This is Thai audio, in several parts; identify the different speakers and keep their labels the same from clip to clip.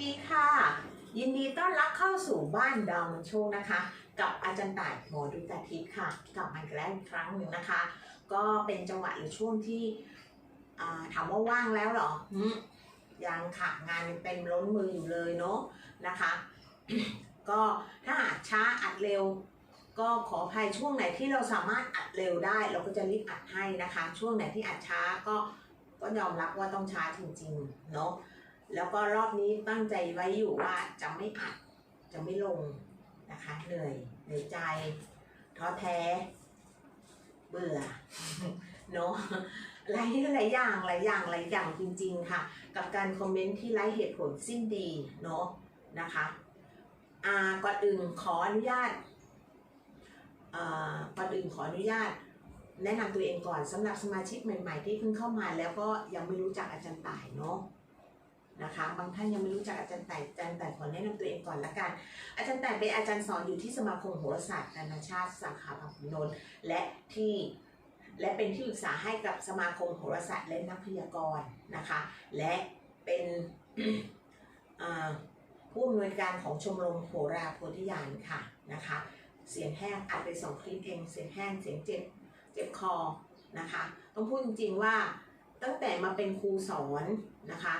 Speaker 1: ดีค่ะ ยินดีต้อนรับเข้าสู่บ้านดาวมันโชคนะคะ กับอาจารย์ต่ายหมอดูตาทิพย์ค่ะ กลับมาอีกแล้วอีกครั้งหนึ่งนะคะ ก็เป็นจังหวะหรือช่วงที่ถามว่าว่างแล้วหรอยังค่ะงานยังเต็มล้นมืออยู่เลยเนาะนะคะ ก็ถ้าหากช้าอัดเร็ว ก็ขออภัยช่วงไหนที่เราสามารถอัดเร็วได้ เราก็จะรีบอัดให้นะคะ ช่วงไหนที่อัดช้าก็ก็ยอมรับว่าต้องช้าจริงๆเนาะ แล้วก็รอบนี้ตั้งใจไว้อยู่ว่าจะไม่อัดจะไม่ลงนะคะเหนื่อยเหนื่อยใจ ท้อแท้ เบื่อเนาะหลายหลายอย่างหลายอย่างหลายอย่างจริง ๆ ค่ะ กับการคอมเมนต์ที่ไร้เหตุผลสิ้นดีเนาะนะคะอ่าก่อนอื่นขออนุญาตอ่าก่อนอื่นขออนุญาต แนะนำตัวเองก่อนสำหรับสมาชิกใหม่ ๆ ที่เพิ่งเข้ามาแล้วก็ยังไม่รู้จักอาจารย์ต่ายเนาะ นะคะ บางท่านยังไม่รู้จักอาจารย์แต่อาจารย์แต่ขอแนะนำตัวเองก่อนละกัน อาจารย์แต่เป็นอาจารย์สอนอยู่ที่สมาคมโหราศาสตร์นานาชาติสาขาพหุนนท์และที่และเป็นที่ปรึกษาให้กับสมาคมโหราศาสตร์และนักพยากรณ์นะคะ และเป็นผู้อำนวยการของชมรมโหราโพธิญาณค่ะนะคะ เสียงแห้งอัดไปสองคลิปเองเสียงแห้งเสียงเจ็บเจ็บคอนะคะ ต้องพูดจริงๆว่าตั้งแต่มาเป็นครูสอนนะคะ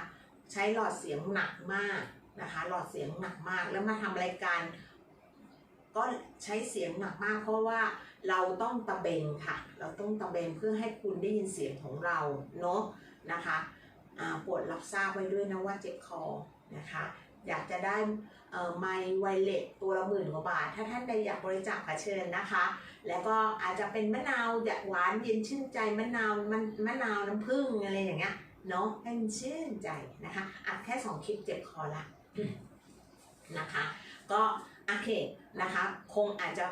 Speaker 1: ใช้หลอดเสียงหนักมากนะคะ หลอดเสียงหนักมาก แล้วมาทำรายการ ก็ใช้เสียงหนักมาก เพราะว่าเราต้องตะเบงค่ะ เราต้องตะเบงเพื่อให้คุณได้ยินเสียงของเราเนาะนะคะโปวดรับทราบไว้ด้วยนะว่าเจ็บคอนะคะ อยากจะได้ไมไวเลสตัวละหมื่นกว่าบาท ถ้าท่านใดอยากบริจาคขอเชิญนะคะ แล้วก็อาจจะเป็นมะนาวหวานเย็นชื่นใจมะนาวมันมะนาวน้ำผึ้งอะไรอย่างเงี้ย เนาะให้มันชื่นใจนะคะอัดแค่สองคลิปเจ็บคอละนะคะ ก็โอเคนะคะคงอาจจะ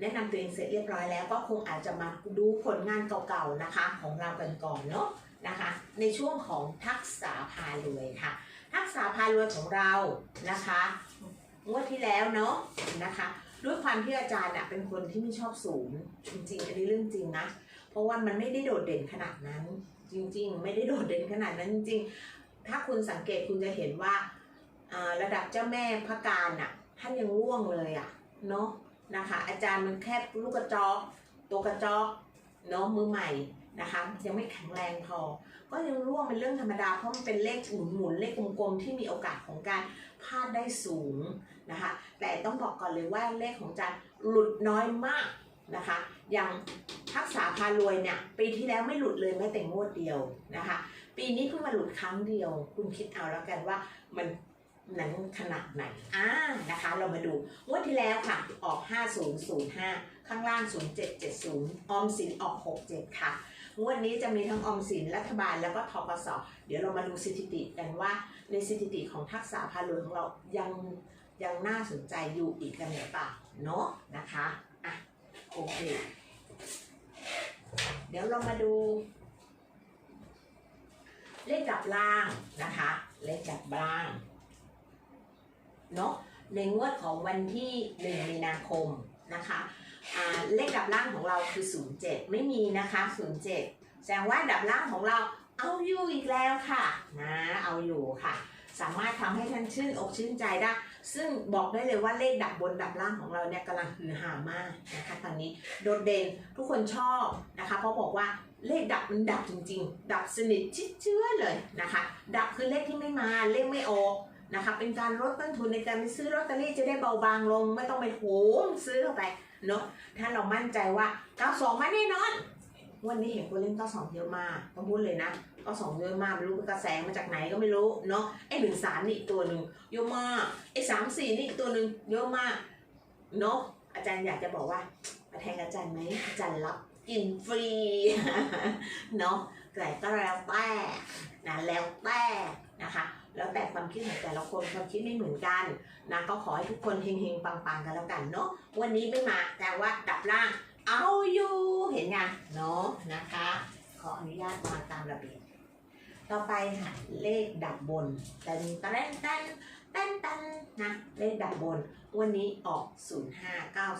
Speaker 1: แนะนำตัวเองเสร็จเรียบร้อยแล้ว ก็คงอาจจะมาดูผลงานเก่าๆนะคะของเรากันก่อนเนาะนะคะ ในช่วงของทักษะพารวยค่ะ ทักษะพารวยของเรานะคะงวดที่แล้วเนาะนะคะด้วยความที่อาจารย์น่ะเป็นคนที่ไม่ชอบสูงจริงๆอันนี้เรื่องจริงนะเพราะว่ามันไม่ได้โดดเด่นขนาดนั้น จริง ๆ ไม่ได้โดดเด่นขนาดนั้นจริงๆ ถ้าคุณสังเกตคุณจะเห็นว่าระดับเจ้าแม่พระการน่ะท่านยังร่วงเลยอะเนาะนะคะ อาจารย์มันแค่ลูกกระจอกตัวกระจอกเนาะมือใหม่นะคะยังไม่แข็งแรงพอ ก็ยังร่วงเป็นเรื่องธรรมดาเพราะมันเป็นเลขหมุนหมุนๆเลขกลมๆที่มีโอกาสของการพลาดได้สูงนะคะแต่ต้องบอกก่อนเลยว่าเลขของอาจารย์หลุดน้อยมาก นะคะ อย่างทักษะพารวยเนี่ยปีที่แล้วไม่หลุดเลยแม้แต่งวดเดียวนะคะ ปีนี้เพิ่งมาหลุดครั้งเดียว คุณคิดเอาแล้วกันว่ามันนั้นขนาดไหนอ่านะคะ เรามาดูงวดที่แล้วค่ะ ออก 5005 ข้างล่าง 0770 ออมสินออก 67 ค่ะงวดนี้จะมีทั้งออมสินรัฐบาลแล้วก็ทกสเดี๋ยวเรามาดูสถิติกันว่าในสถิติของทักษะพารวยของเรายังยังน่าสนใจอยู่อีกกันหรือเปล่าเนาะนะคะอะ โอเค เดี๋ยวเรามาดู เลขดับล่างนะคะ เลขดับล่างเนาะในงวดของวันที่1มีนาคมนะคะเลขดับล่างของเราคือ 07 ไม่มีนะคะ 07 แสดงว่าดับล่างของเราเอาอยู่อีกแล้วค่ะนะเอาอยู่ค่ะ สามารถทำให้ท่านชื่นอกชื่นใจได้ ซึ่งบอกได้เลยว่าเลขดับบนดับล่างของเราเนี่ยกำลังฮือฮามากนะคะตอนนี้โดดเด่นทุกคนชอบนะคะ เพราะบอกว่าเลขดับมันดับจริง ๆ ดับสนิทชิดเชื้อเลยนะคะ ดับคือเลขที่ไม่มาเลขไม่ออกนะคะเป็นการลดต้นทุนในการไปซื้อลอตเตอรี่จะได้เบาบางลง ไม่ต้องไปโหมซื้อเข้าไปเนอะถ้าเรามั่นใจว่า92มาแน่นอน วันนี้เห็นคนเล่น92เยอะมากต้องพูดเลยนะ92เยอะมากไม่รู้เป็นกระแสมาจากไหนก็ไม่รู้เนอะไอ้หนึ่งสามนี่อีกตัวหนึ่งเยอะมากไอ้สามสี่นี่อีกตัวหนึ่งเยอะมากเนอะอาจารย์อยากจะบอกว่ามาแทงอาจารย์ไหมอาจารย์รับกินฟรีเนอะแต่ก็แล้วแต่นะแล้วแต่นะคะแล้วแต่ความคิดของแต่ละคนความคิดไม่เหมือนกันนะก็ขอให้ทุกคนเฮงๆปังๆกันแล้วกันเนาะวันนี้ไม่มาแต่ว่าดับล่าง เอาอยู่เห็นไงเนาะนะคะ ขออนุญาตมาตามระเบียบต่อไปค่ะเลขดับบนเต้นเต้นเต้นเต้นเต้นนะเลขดับบน วันนี้ออก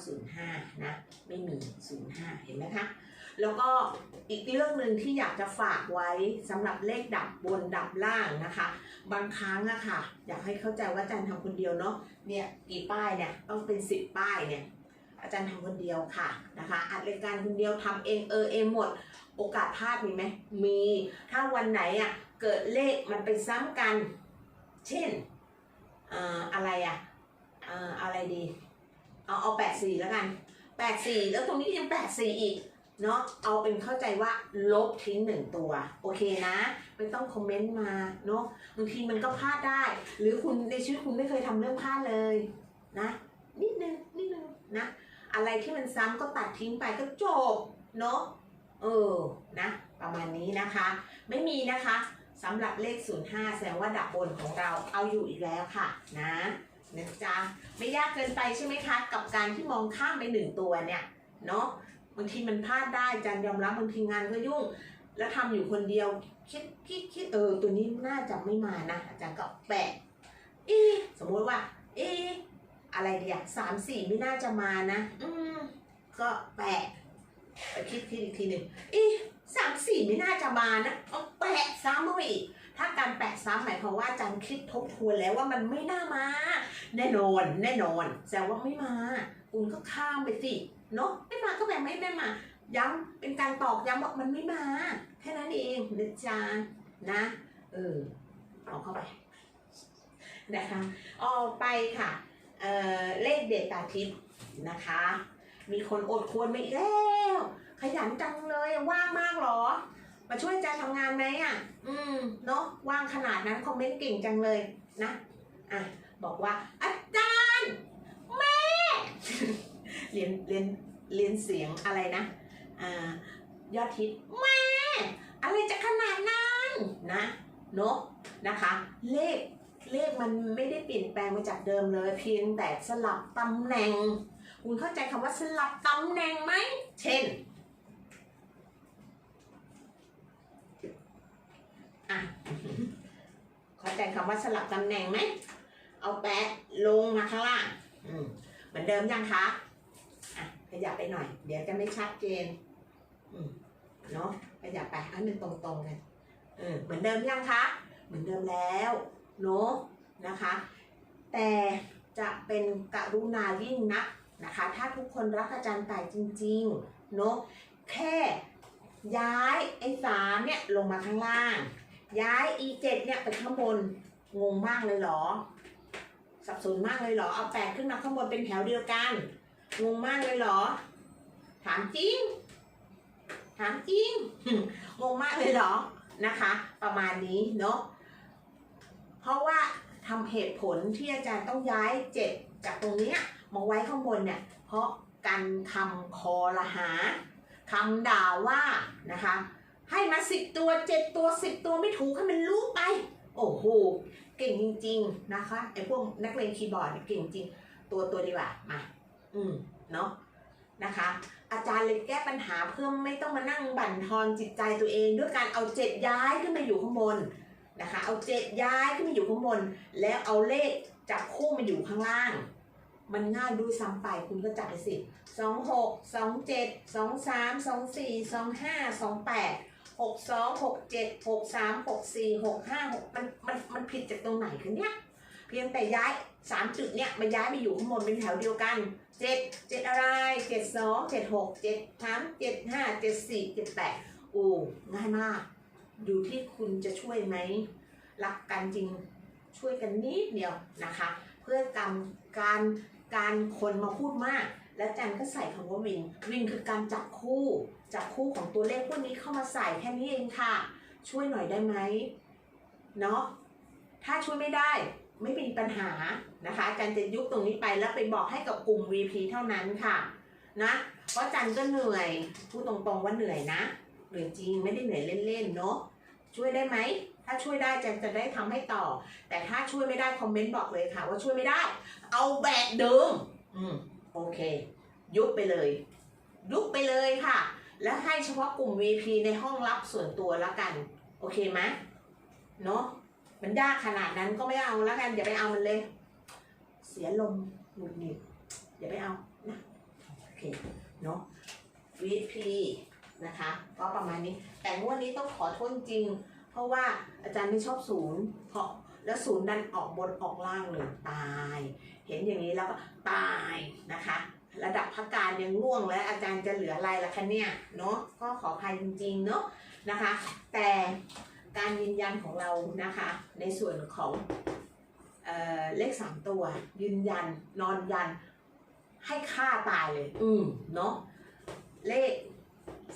Speaker 1: 05905 นะ ไม่มี 05 เห็นไหมคะ แล้วก็อีกเรื่องหนึ่งที่อยากจะฝากไว้สำหรับเลขดับบนดับล่างนะคะ บางครั้งอะค่ะ อยากให้เข้าใจว่าอาจารย์ทำคนเดียวเนาะเนี่ยกี่ป้ายเนี่ยต้องเป็นสิบป้ายเนี่ย อาจารย์ทำคนเดียวค่ะนะคะอัดรายการคนเดียวทำเองเออเองหมด โอกาสพลาดมีไหมมีถ้าวันไหนอะเกิดเลขมันไปซ้ำกัน เช่นอะไรอะเอ่ออะไรดีเอาเอาแปดสี่แล้วกันแปดสี่แล้วตรงนี้ยังแปดสี่อีกเนาะเอาเป็นเข้าใจว่าลบทิ้งหนึ่งตัว โอเคนะไม่ต้องคอมเมนต์มาเนาะบางทีมันก็พลาดได้ หรือคุณในชีวิตคุณไม่เคยทำเรื่องพลาดเลยนะ นิดนึงนิดนึงนะ อะไรที่มันซ้ำก็ตัดทิ้งไปก็จบเนาะเออนะประมาณนี้นะคะ ไม่มีนะคะสำหรับเลข 05 แสดงว่าดับบนของเราเอาอยู่อีกแล้วค่ะนะนะจ๊ะไม่ยากเกินไปใช่ไหมคะ กับการที่มองข้ามไปหนึ่งตัวเนี่ยเนาะบางทีมันพลาดได้จันยอมรับบางทีงานก็ยุ่ง แล้วทำอยู่คนเดียวคิดคิดคิดเออตัวนี้น่าจะไม่มานะอาจารย์ก็แปะอะสมมุติว่าอะ อะไรเดียสามสี่ไม่น่าจะมานะ อืมก็แปะไปคิดคิดอีกทีหนึ่งเอะสามสี่ไม่น่าจะมานะเอาแปะซ้ำเข้าไปอีกถ้าการแปะซ้ำหมายความว่าอาจารย์คิดทบทวนแล้วว่ามันไม่น่ามา แน่นอนแน่นอนแสดงว่าไม่มาคุณก็ข้ามไปสิเนาะไม่มาก็แบบไม่ไม่มา ย้ำเป็นการตอกย้ำว่ามันไม่มา แค่นั้นเองนะจ๊ะนะ เออเอาเข้าไปนะคะออกไปค่ะ เอ่อเลขเด็ดตาทิพย์นะคะ มีคนอดควรมาอีกแล้ว ขยันจังเลยว่างมากเหรอ มาช่วยอาจารย์ทำงานไหมอะ อืมเนาะว่างขนาดนั้นคอมเมนต์เก่งจังเลยนะอะบอกว่าอาจารย์แม่เรียนเรียนเรียนเสียงอะไรนะอ่ายอดฮิตแม่อะไรจะขนาดนั้นนะเนอะนะคะ เลข เลขมันไม่ได้เปลี่ยนแปลงมาจากเดิมเลย เพียงแต่สลับตำแหน่ง คุณเข้าใจคำว่าสลับตำแหน่งไหม เช่นอะเข้าใจคำว่าสลับตำแหน่งไหม เอาแปะลงมาข้างล่างเหมือนเดิมยังคะอะขยับไปหน่อย เดี๋ยวจะไม่ชัดเจนเนาะขยับไปอันหนึ่งตรงๆกันเหมือนเดิมยังคะ เหมือนเดิมแล้ว เนาะนะคะ แต่จะเป็นกรุณายิ่งนักนะคะ ถ้าทุกคนรักอาจารย์ต่ายจริงๆเนาะแค่ย้ายไอ้สามเนี่ยลงมาข้างล่าง ย้ายอีเจ็ดเนี่ยไปข้างบนงงมากเลยเหรอ สับสนมากเลยเหรอ เอาแปดขึ้นมาข้างบนเป็นแถวเดียวกัน งงมากเลยเหรอ ถามจริง ถามจริง งงมากเลยเหรอ นะคะ ประมาณนี้เนาะ เพราะว่าทำเหตุผลที่อาจารย์ต้องย้ายเจ็ดจากตรงเนี้ยมาไว้ข้างบนเนี่ย เพราะกันคำคอละหาคำด่าว่านะคะ ให้มาสิบตัวเจ็ดตัวสิบตัวไม่ถูกให้มันรู้ไป โอ้โหเก่งจริง ๆนะคะไอ้พวกนักเรียนคีย์บอร์ดเนี่ยเก่งจริงตัวตัวดีกว่ามาอืมเนาะนะคะ อาจารย์เลยแก้ปัญหาเพื่อไม่ต้องมานั่งบั่นทอนจิตใจตัวเอง ด้วยการเอาเจ็ดย้ายขึ้นมาอยู่ข้างบน นะคะ เอาเจ็ดย้ายขึ้นมาอยู่ข้างบน แล้วเอาเลขจับคู่มาอยู่ข้างล่าง มันง่ายด้วยซ้ำไปคุณก็จับไปสิสองหกสองเจ็ดสองสามสองสี่สองห้าสองแปดหกสองหกเจ็ดหกสามหกสี่หกห้าหกมันมันมันผิดจากตรงไหนคะเนี่ยเพียงแต่ย้ายสามจุดเนี่ยมาย้ายมาอยู่ข้างบนเป็นแถวเดียวกันเจ็ดเจ็ดอะไรเจ็ดสองเจ็ดหกเจ็ดสามเจ็ดห้าเจ็ดสี่เจ็ดแปดโอ้ง่ายมาก อยู่ที่คุณจะช่วยไหมรักกันจริงช่วยกันนิดเดียวนะคะ เพื่อการการการคนมาพูดมาก แล้วจันก็ใส่คำว่าวินวินคือการจับคู่จับคู่ของตัวเลขพวกนี้เข้ามาใส่แค่นี้เองค่ะ ช่วยหน่อยได้ไหมเนาะถ้าช่วยไม่ได้ไม่มีปัญหานะคะจารย์จะยุบตรงนี้ไปแล้วไปบอกให้กับกลุ่ม VP เท่านั้นค่ะนะเพราะจันก็เหนื่อยพูดตรงๆว่าเหนื่อยนะ เหนื่อยจริงไม่ได้เหนื่อยเล่นๆเนาะช่วยได้ไหม ถ้าช่วยได้จันจะได้ทำให้ต่อ แต่ถ้าช่วยไม่ได้คอมเมนต์บอกเลยค่ะว่าช่วยไม่ได้ เอาแบบเดิม อืมโอเค ยุบไปเลย ยุบไปเลยค่ะ แล้วให้เฉพาะกลุ่ม VP ในห้องลับส่วนตัวล้วกัน โอเคไหมเนาะมันยากขนาดนั้นก็ไม่เอาล้วกัน อย่าไปเอามันเลย เสียลมหงุดหงิดอย่าไปเอานะโอเคเนาะ VP นะคะ ก็ประมาณนี้ แต่งวดนี้ต้องขอโทษจริง เพราะว่าอาจารย์ไม่ชอบศูนย์เพราะแล้วศูนย์ดันออกบนออกล่างเลยตาย เห็นอย่างนี้แล้วก็ตายนะคะ ระดับพักการยังร่วงแล้วอาจารย์จะเหลืออะไรล่ะคะเนี่ยเนาะก็ขออภัยจริงๆเนาะนะคะ แต่การยืนยันของเรานะคะ ในส่วนของเอ่อเลขสามตัว ยืนยันนอนยันให้ค่าตายเลย อืมเนาะเลข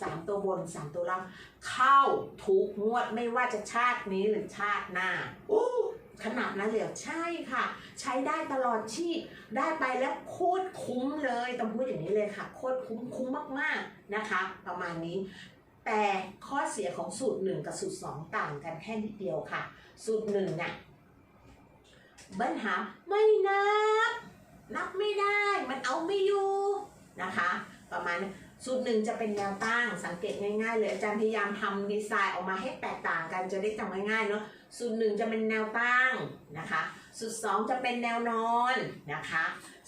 Speaker 1: สามตัวบนสามตัวล่างเข้าทุกงวดไม่ว่าจะชาตินี้หรือชาติหน้าอู้ขนาดนั้นเลยใช่ค่ะ ใช้ได้ตลอดชีพได้ไปแล้วโคตรคุ้มเลยต้องพูดอย่างนี้เลยค่ะ โคตรคุ้มคุ้มมากๆนะคะ ประมาณนี้ แต่ข้อเสียของสูตรหนึ่งกับสูตรสองต่างกันแค่นิดเดียวค่ะ สูตรหนึ่งเนี่ยเบิ้ลหาไม่นับ นับไม่ได้ มันเอาไม่อยู่นะคะ ประมาณนั้ สูตรหนึ่งจะเป็นแนวตั้งสังเกตง่ายๆเลยอาจารย์พยายามทำดีไซน์ออกมาให้แตกต่างกันจะได้จำง่ายๆเนาะสูตรหนึ่งจะเป็นแนวตั้งนะคะสูตรสองจะเป็นแนวนอนนะคะ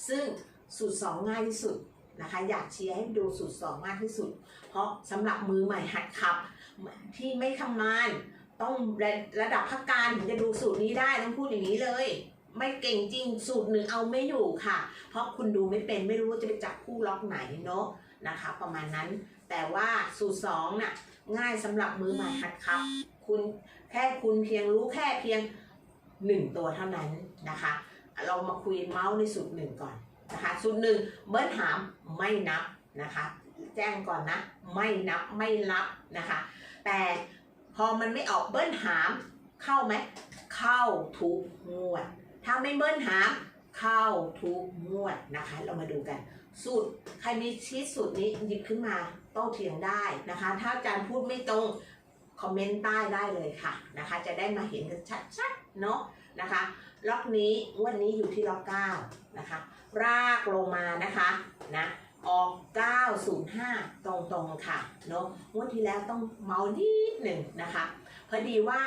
Speaker 1: ซึ่งสูตรสองง่ายที่สุดนะคะอยากเชียร์ให้ดูสูตรสองมากที่สุด เพราะสำหรับมือใหม่หัดขับที่ไม่ทำงาน ต้องระระดับพักการถึงจะดูสูตรนี้ได้ต้องพูดอย่างนี้เลยไม่เก่งจริงสูตรหนึ่งเอาไม่อยู่ค่ะ เพราะคุณดูไม่เป็นไม่รู้ว่าจะไปจับคู่ล็อกไหนเนาะ นะคะ ประมาณนั้น แต่ว่าสูตรสองน่ะง่ายสำหรับมือใหม่หัดขับ คุณแค่คุณเพียงรู้แค่เพียงหนึ่งตัวเท่านั้นนะคะ เรามาคุยเมาส์ในสูตรหนึ่งก่อนนะคะสูตรหนึ่งเบิ้ลหามไม่นับนะคะ แจ้งก่อนนะ ไม่นับไม่รับนะคะ แต่พอมันไม่ออกเบิ้ลหามเข้าไหมเข้าทุกงวดถ้าไม่เบิ้ลหาม เข้าทุกงวดนะคะ เรามาดูกันสูตรใครมีชีตสูตรนี้หยิบขึ้นมาโต้เถียงได้นะคะ ถ้าอาจารย์พูดไม่ตรง คอมเมนต์ใต้ได้เลยค่ะนะคะ จะได้มาเห็นกันชัดๆเนาะนะคะล็อกนี้งวันนี้อยู่ที่ล็อก9นะคะ รากลงมานะคะนะออก 905 ตรงๆค่ะเนาะงวดที่แล้วต้องเมานิดหนึ่งนะคะพอดีว่า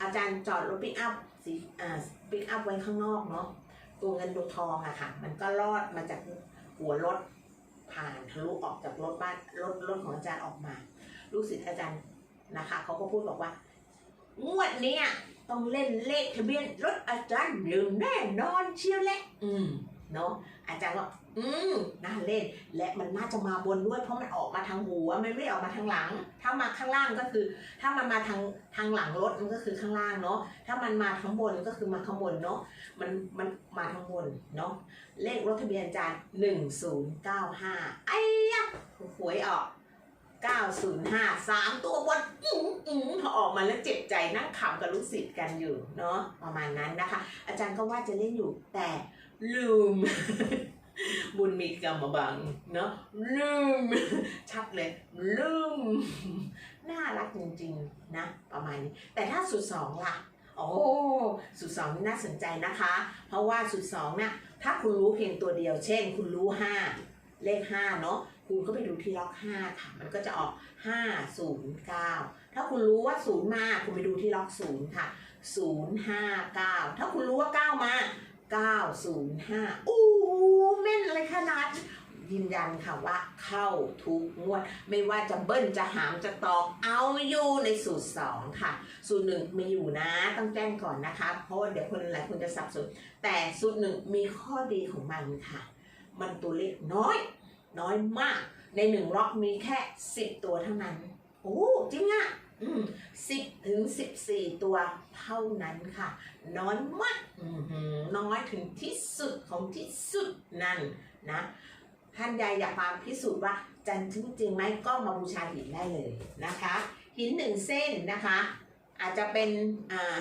Speaker 1: อาจารย์จอดรถปิกอัพสีอ่าปิกอัพไว้ข้างนอกเนาะ ตัวเงินตัวทองอะค่ะ มันก็รอดมาจากหัวรถผ่านทะลุออกจากรถบ้านรถรถของอาจารย์ออกมา ลูกศิษย์อาจารย์นะคะเขาก็พูดบอกว่างวดเนี้ยต้องเล่นเลขทะเบียนรถอาจารย์ลืมแน่นอนเชียวแหละอืม เนาะอาจารย์ก็อืมน่าเล่น และมันน่าจะมาบนด้วยเพราะมันออกมาทางหัวมันไม่ได้ออกมาทางหลัง ถ้ามาข้างล่างก็คือ ถ้ามันมาทางทางหลังรถมันก็คือข้างล่างเนาะถ้ามันมาข้างบนก็คือมาข้างบนเนาะมันมันมาทางบนเนาะเลขรถทะเบียนอาจารย์หนึ่งศูนย์เก้าห้าไอ้ยะหวยออก905 3 ตัวบนอืออือพอออกมาแล้วเจ็บใจนั่งขำกับลูกศิษย์กันอยู่เนาะประมาณนั้นนะคะ อาจารย์ก็ว่าจะเล่นอยู่แต่ ลืม บุญมีกรรมบังเนาะลืม ชัดเลย ลืม น่ารักจริงๆ นะ ประมาณนี้ แต่ถ้าสุดสองล่ะ โอ้สุดสองนี่น่าสนใจนะคะ เพราะว่าสุดสองเนี่ยถ้าคุณรู้เพียงตัวเดียว เช่น คุณรู้ห้าเลขห้าเนาะคุณก็ไปดูที่ล็อก5ค่ะ มันก็จะออก5 0 9ถ้าคุณรู้ว่า0มา คุณไปดูที่ล็อก0ค่ะ0 5 9ถ้าคุณรู้ว่า9มา9 0 5อู้แม่นอะไรขนาด ยืนยันค่ะว่าเข้าทุกงวด ไม่ว่าจะเบิ้ลจะหามจะตอกเอาอยู่ในสูตร 2 ค่ะ สูตรหนึ่งมีอยู่นะต้องแจ้งก่อนนะคะ เพราะเดี๋ยวคนหลายคนจะสับสนแต่สูตรหนึ่งมีข้อดีของมันค่ะ มันตัวเลขน้อย น้อยมากในหนึ่งล็อกมีแค่สิบตัวเท่านั้น โอ้จริงอะ สิบถึงสิบสี่ตัวเท่านั้นค่ะ น้อยมากน้อยถึงที่สุดของที่สุดนั่นนะท่านใดอยากมาพิสูจน์ว่าจันทึงจริงไหมก็มาบูชาหินได้เลยนะคะ หินหนึ่งเส้นนะคะ อาจจะเป็นอ่า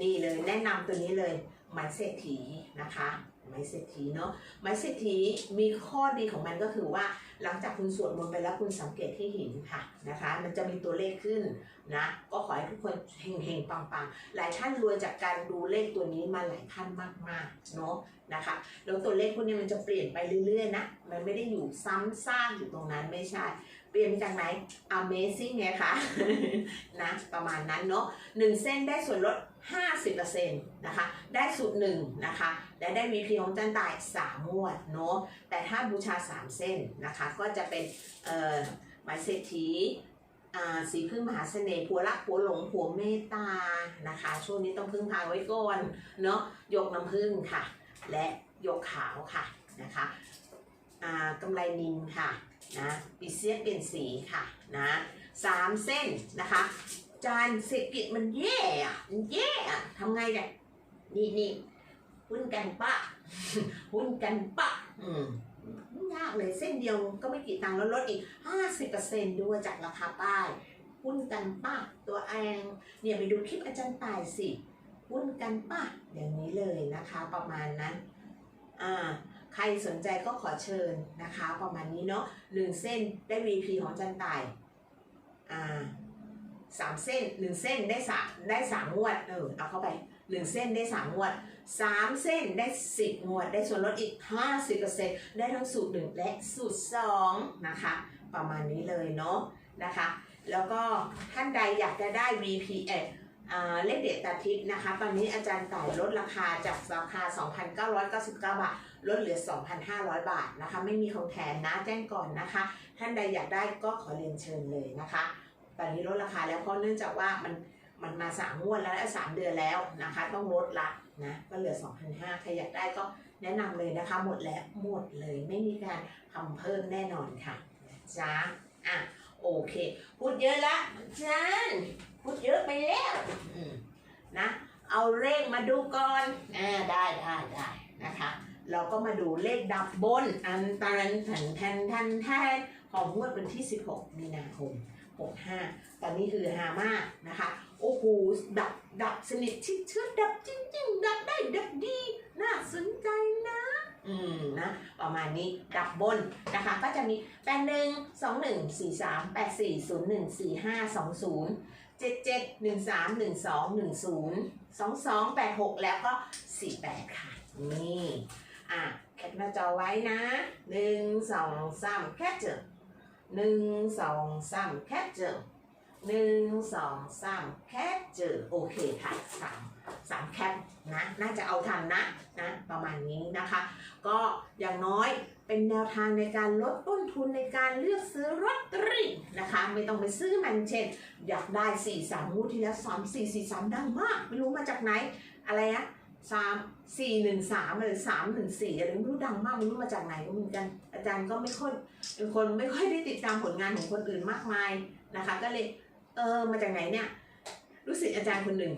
Speaker 1: นี่เลยแนะนำตัวนี้เลยไม้เศรษฐีนะคะไม้เศรษฐีเนาะไม้เศรษฐีมีข้อดีของมันก็คือว่า หลังจากคุณสวดมนต์ไปแล้วคุณสังเกตที่หินค่ะนะคะ มันจะมีตัวเลขขึ้นนะ ก็ขอให้ทุกคนเฮงๆปังๆ หลายท่านรวยจากการดูเลขตัวนี้มาหลายท่านมากๆเนาะนะคะแล้วตัวเลขพวกนี้มันจะเปลี่ยนไปเรื่อยๆนะ มันไม่ได้อยู่ซ้ำซากอยู่ตรงนั้นไม่ใช่ เปลี่ยนจากไหน Amazing ไงคะนะประมาณนั้นเนาะหนึ่งเส้นได้ส่วนลด 50%นะคะ ได้สูตรหนึ่งนะคะ และได้ VP ของจันตาย3งวดเนาะ แต่ถ้าบูชา 3 เส้นนะคะ ก็จะเป็นเอ่อหมายเศรษฐีอ่าสีพึ่งมหาเสน่ห์ผัวรักผัวหลงผัวเมตตานะคะ ช่วงนี้ต้องพึ่งพาไว้ก่อนเนาะยกน้ำพึ่งค่ะ และยกขาวค่ะนะคะอ่ากำไรนินค่ะนะปีเสียเปลี่ยนสีค่ะนะสามเส้นนะคะ จานเศรษฐกิจมันแย่อะมันแย่อะทำไงเนี่ยนี่นี่หุ้นกันปะหุ้นกันปะอืมไม่ยากเลยเส้นเดียวก็ไม่กี่ตังค์แล้วลดอีก50%ด้วยจากราคาป้ายหุ้นกันปะตัวแองเนี่ยไปดูคลิปอาจารย์ตายสิหุ้นกันปะอย่างนี้เลยนะคะประมาณนั้นอ่าใครสนใจก็ขอเชิญนะคะ ประมาณนี้เนาะหนึ่งเส้นได้ VP ของอาจันตายอ่า สามเส้นหนึ่งเส้นได้สามได้สามงวดเออเอาเข้าไปหนึ่งเส้นได้สามงวดสามเส้นได้สิบงวด ได้ส่วนลดอีกห้าสิบเปอร์เซ็นต์ได้ทั้งสูตรหนึ่งและสูตรสองนะคะ ประมาณนี้เลยเนาะนะคะ แล้วก็ท่านใดอยากจะได้ VP เอออ่าเลขเด็ดตาทิพย์นะคะ ตอนนี้อาจารย์ต่ายลดราคาจากราคา 2,999 บาท ลดเหลือ 2,500 บาทนะคะ ไม่มีของแถมนะแจ้งก่อนนะคะ ท่านใดอยากได้ก็ขอเรียนเชิญเลยนะคะ ตอนนี้ลดราคาแล้วเพราะเนื่องจากว่ามันมันมาสามงวดแล้วและสามเดือนแล้วนะคะ ต้องลดละนะก็เหลือ 2,500ใครอยากได้ก็แนะนำเลยนะคะ หมดแล้วหมดเลยไม่มีการทำเพิ่มแน่นอนค่ะจ้าอะโอเค พูดเยอะละจารย์พูดเยอะไปแล้วนะ เอาเลขมาดูก่อนอ่าได้ได้ได้นะคะ เราก็มาดูเลขดับบนอันตันแทนแทนแทนแทนของงวดวันที่ 16 มีนาคม บวกห้าตอนนี้คือฮามากนะคะ โอ้โห ดับ ดับสนิทชิดเชื้อดับจริงจริงดับได้ ดับดี น่าสนใจนะ อืมนะ ประมาณนี้ ดับบนนะคะ ก็จะมีแปดหนึ่งสองหนึ่งสี่สามแปดสี่ศูนย์หนึ่งสี่ห้าสองศูนย์เจ็ดเจ็ดหนึ่งสามหนึ่งสองหนึ่งศูนย์สองสองแปดหกแล้วก็สี่แปดค่ะ นี่ อะ แคปหน้าจอไว้นะหนึ่งสองสามแคปเจอ หนึ่งสองสามแคปเจอหนึ่งสองสามแคปเจอโอเคค่ะสามสามแคปนะน่าจะเอาทันนะนะประมาณนี้นะคะ ก็อย่างน้อยเป็นแนวทางในการลดต้นทุนในการเลือกซื้อลอตรีนะคะ ไม่ต้องไปซื้อมันเช่น อยากได้สี่สามงูที่แล้วสามสี่สี่สามดังมาก ไม่รู้มาจากไหนอะไรอะสามสี่หนึ่งสามหรือสามหนึ่งสี่อะไรไม่รู้ดังมากไม่รู้มาจากไหนก็เหมือนกัน อาจารย์ก็ไม่ค่อยเป็นคนไม่ค่อยได้ติดตามผลงานของคนอื่นมากมายนะคะ ก็เลยเออมาจากไหนเนี่ยรู้สึกอาจารย์คนหนึ่ง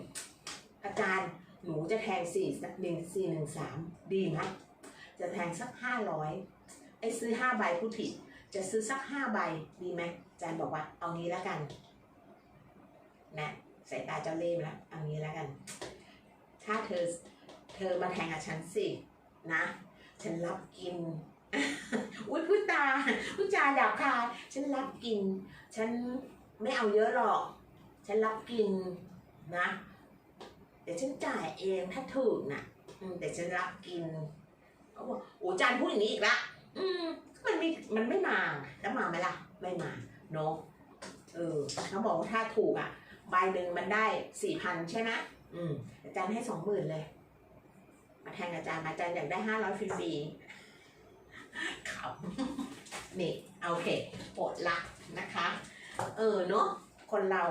Speaker 1: อาจารย์หนูจะแทงสี่หนึ่งสี่หนึ่งสามดีไหมจะแทงสักห้าร้อยไอ้ซื้อห้าใบผู้ผิดจะซื้อสักห้าใบดีไหมอาจารย์บอกว่าเอางี้แล้วกันนะสายตาเจ้าเล่ห์มแล้วเอางี้แล้วกัน ถ้าเธอเธอมาแทงกับฉันสินะ ฉันรับกิน อุ้ยพูดตาพูดจาหยาบคายฉันรับกิน ฉันไม่เอาเยอะหรอก ฉันรับกินนะเดี๋ยวฉันจ่ายเองถ้าถูกนะอืมแต่ฉันรับกินเขาบอกโอ้จานพูดอย่างนี้อีกละอืมมันไม่มันไม่มาแล้วมาไหมล่ะ ไม่มาเนาะเออเขาบอกว่าถ้าถูกอะใบหนึ่งมันได้สี่พันใช่ไหมอืมอาจารย์ให้สองหมื่นเลย มาแทนอาจารย์อาจารย์อยากได้ห้าร้อยฟรีๆ ขำนี่โอเคโหดละนะคะ เออเนาะคนเรา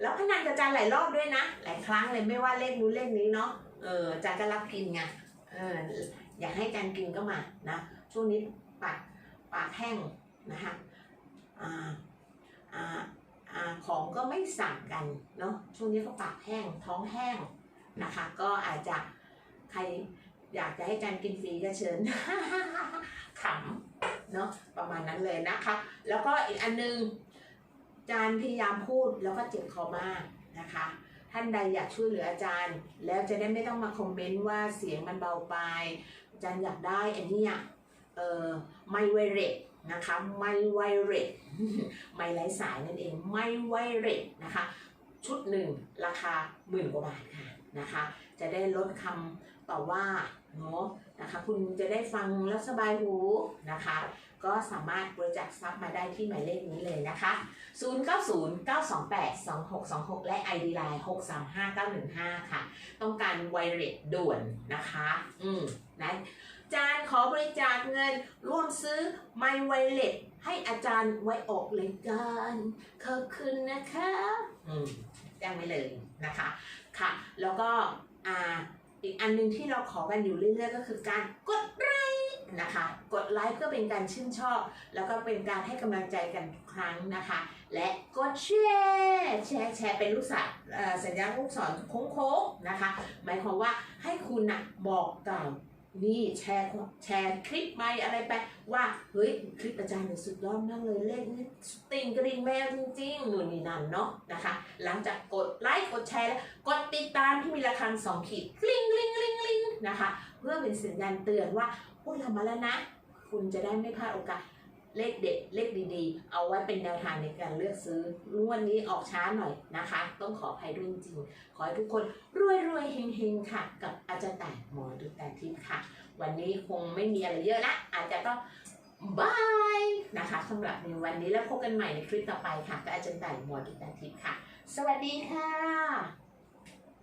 Speaker 1: แล้วพนันกับอาจารย์หลายรอบด้วยนะ หลายครั้งเลยไม่ว่าเลขนู้นเลขนี้เนาะเอออาจารย์ก็รับกินไงเอออยากให้อาจารย์กินก็มานะช่วงนี้ปากปากแห้งนะคะอ่าอ่าอ่าของก็ไม่สั่งกันเนาะช่วงนี้ก็ปากแห้งท้องแห้งนะคะ ก็อาจจะใคร อยากจะให้อาจารย์กินฟรีก็เชิญขำเนาะประมาณนั้นเลยนะคะ แล้วก็อีกอันนึงอาจารย์พยายามพูดแล้วก็เจ็บคอมากนะคะ ท่านใดอยากช่วยเหลืออาจารย์ แล้วจะได้ไม่ต้องมาคอมเมนต์ว่าเสียงมันเบาไปอาจารย์อยากได้อันนี้ยเอ่อไมไวเรตนะคะไมไวเรตไมไร้สายนั่นเองไมไวเรตนะคะชุดหนึ่งราคาหมื่นกว่าบาทค่ะนะคะ จะได้ลดคำต่อว่า เนาะนะคะคุณจะได้ฟังแล้วสบายหูนะคะ ก็สามารถบริจาคทรัพย์มาได้ที่หมายเลขนี้เลยนะคะ 0909282626 และ ID Line 635915 ค่ะ ต้องการไวเลสด่วนนะคะ อืมนะอาจารย์ขอบริจาคเงินร่วมซื้อไมไวเลสให้อาจารย์ไว้ออกรายการขอบคุณนะคะ อืมแจ้งไว้เลยนะคะ ค่ะ แล้วก็อ่า อีกอันหนึ่งที่เราขอกันอยู่เรื่อยๆก็คือการกดไลค์นะคะ กดไลค์เพื่อเป็นการชื่นชอบ แล้วก็เป็นการให้กำลังใจกันทุกครั้งนะคะ และกดแชร์แชร์แชร์เป็นลูกศรสัญญาณลูกศรโค้งๆนะคะ หมายความว่าให้คุณนะบอกกล่าว นี่แชร์แชร์คลิปไปอะไรไปว่าเฮ้ยคลิปอาจารย์เนี่ยสุดยอดมากเลยเลขนี่ติ่งกระดิ่งแมวจริงๆนู่นนี่นั่นเนาะนะคะ หลังจากกดไลค์กดแชร์แล้วกดติดตามที่มีระฆังสองขีดกลิ้งกลิ้งกลิ้งกลิ้งนะคะ เพื่อเป็นสัญญาณเตือนว่าพวกเรามาแล้วนะ คุณจะได้ไม่พลาดโอกาส เลขเด็ดเลขดีๆ เอาไว้เป็นแนวทางในการเลือกซื้องวดนนี้ออกช้าหน่อยนะคะ ต้องขออภัยด้วยจริงขอให้ทุกคนรวยรวยๆเฮงๆค่ะ กับอาจารย์แต่หมอดูแต่ทิพย์ค่ะ วันนี้คงไม่มีอะไรเยอะละอาจจะต้องบายนะคะสำหรับในวันนี้แล้วพบกันใหม่ในคลิปต่อไปค่ะกับอาจารย์แต่หมอดูแต่ทิพย์ค่ะ สวัสดีค่ะ